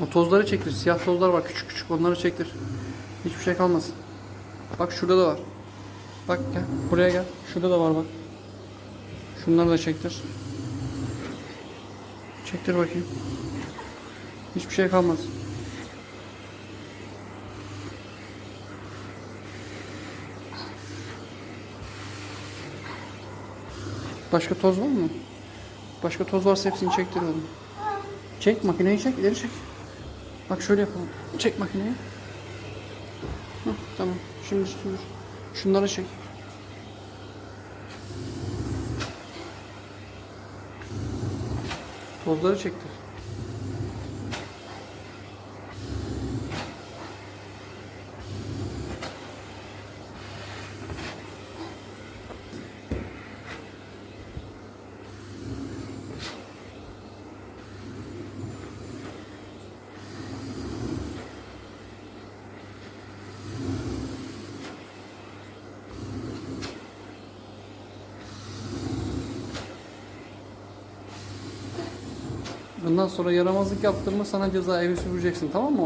O tozları çektir. Siyah tozlar var küçük küçük onları çektir. Hiçbir şey kalmasın. Bak şurada da var. Bak gel buraya gel. Şurada da var bak. Şunları da çektir. Çektir bakayım. Hiçbir şey kalmaz. Başka toz var mı? Başka toz varsa hepsini çektir oğlum. Çek makineyi çek ileri çek. Bak şöyle yapalım. Çek makineyi. Hah, tamam. Şimdi süpür. Şunları çek. Tozları çektir. Bundan sonra yaramazlık yaptırma sana ceza evi süpüreceksin tamam mı?